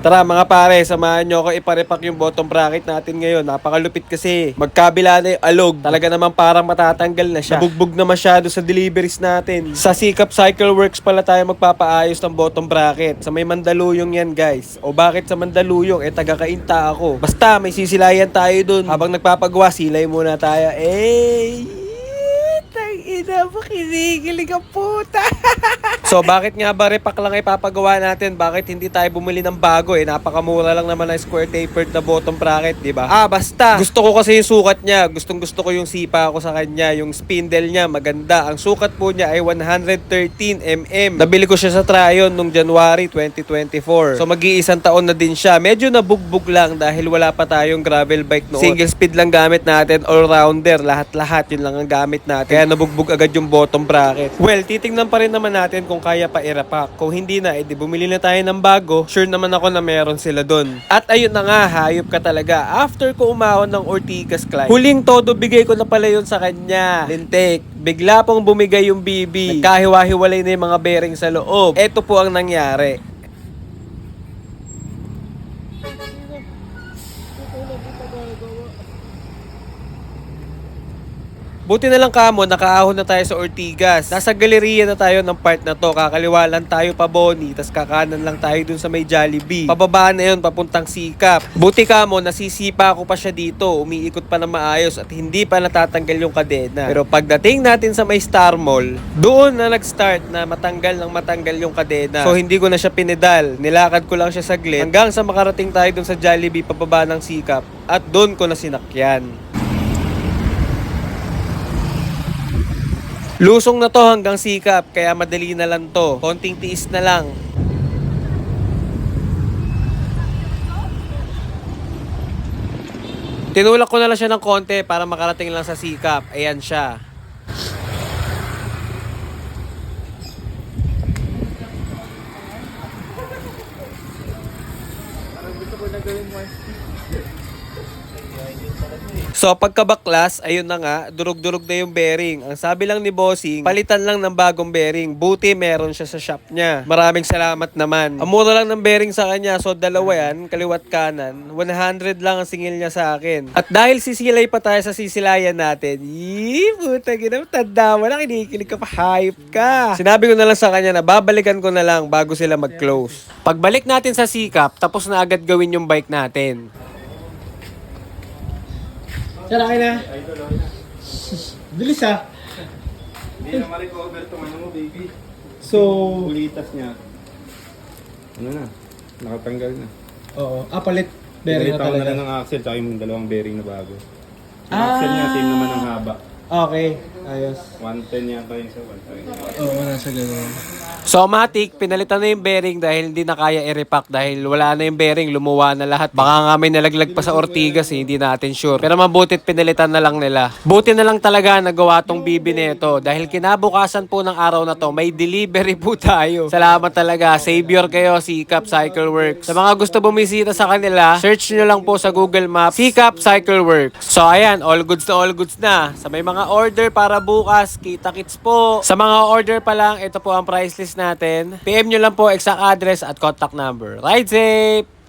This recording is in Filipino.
Tara mga pare, samahan nyo ako iparepack yung bottom bracket natin ngayon. Napakalupit kasi. Magkabila na yung alog. Talaga naman parang matatanggal na siya. Nabugbog na masyado sa deliveries natin. Sa Sikap Cycle Works pala tayo magpapaayos ng bottom bracket. Sa may Mandaluyong yan guys. O bakit sa Mandaluyong? Eh taga-kainta ako. Basta may sisilayan tayo dun. Habang nagpapagawa, silay muna tayo. Eh! Tangina mo, kinikilig ang puta. so, bakit nga ba repack lang ay papagawa natin? Bakit hindi tayo bumili ng bago eh? Napakamura lang naman ng square tapered na bottom bracket, di ba? Ah, basta. Gusto ko kasi yung sukat niya. Gustong gusto ko yung sipa ko sa kanya. Yung spindle niya, maganda. Ang sukat po niya ay 113 mm. Nabili ko siya sa Tryon nung January 2024. So, mag-iisang taon na din siya. Medyo nabugbog lang dahil wala pa tayong gravel bike noon. Single speed lang gamit natin, all-rounder, lahat-lahat. Yun lang ang gamit natin. Kaya nabugbog agad yung bottom bracket. Well, titingnan pa rin naman natin kung kaya pa i-repack. Kung hindi na, edi bumili na tayo ng bago. Sure naman ako na meron sila dun. At ayun na nga, hayop ka talaga. After ko umahon ng Ortigas Climb, huling todo bigay ko na pala yun sa kanya. Lintik, bigla pong bumigay yung BB. Nagkahiwa-hiwalay na yung mga bearing sa loob. Ito po ang nangyari. Buti na lang kamo, nakaahon na tayo sa Ortigas. Nasa galeriya na tayo ng part na to. Kakaliwa lang tayo pa Boni, tas kakanan lang tayo dun sa may Jollibee. Pababa na yun, papuntang Sikap. Buti kamo, nasisipa ko pa siya dito. Umiikot pa na maayos at hindi pa natatanggal yung kadena. Pero pagdating natin sa may Star Mall, doon na nag-start na matanggal ng matanggal yung kadena. So hindi ko na siya pinedal. Nilakad ko lang siya saglit hanggang sa makarating tayo dun sa Jollibee pababa ng Sikap. At doon ko na sinakyan. Lusong na to hanggang sikap, kaya madali na lang to. Konting tiis na lang. Tinulak ko na lang siya ng konti para makarating lang sa sikap. Ayan siya. So pagkabaklas, ayun na nga, durog-durog na yung bearing. Ang sabi lang ni Bossing, palitan lang ng bagong bearing. Buti meron siya sa shop niya. Maraming salamat naman. Ang mura lang ng bearing sa kanya, so dalawa yan, kaliwat kanan. 100 lang ang singil niya sa akin. At dahil sisilay pa tayo sa sisilayan natin, yee, puta gina, tanda mo na, kinikilig ka pa, hype ka. Sinabi ko na lang sa kanya na babalikan ko na lang bago sila mag-close. Pagbalik natin sa sikap, tapos na agad gawin yung bike natin. Saraki na. Bilis ah. Hindi na ma-recover itong ano mo, baby. So, Ulitas niya. Ano na? Nakatanggal na. oo. Ah, palit. Bearing na Pinalitan ko na talaga. lang ng axle tsaka yung dalawang bearing na bago. Yung Ah! axle niya, same naman ang haba. Okay. Ayos. 110 yata yung sa 110. Oo, nasa ganun. So, Matic, pinalitan na yung bearing dahil hindi na kaya i-repack dahil wala na yung bearing, lumuwa na lahat. Baka nga may nalaglag pa sa Ortigas, eh, hindi natin sure. Pero mabutit pinalitan na lang nila. Buti na lang talaga nagawa tong bibi nito dahil kinabukasan po ng araw na to, may delivery po tayo. Salamat talaga. Savior kayo, Sikap Cycle Works. Sa mga gusto bumisita sa kanila, search nyo lang po sa Google Maps, Sikap Cycle Works. So, ayan, all goods na all goods na. Sa may mga order para bukas, kita-kits po. Sa mga order pa lang, ito po ang price natin. PM nyo lang po exact address at contact number. Ride safe!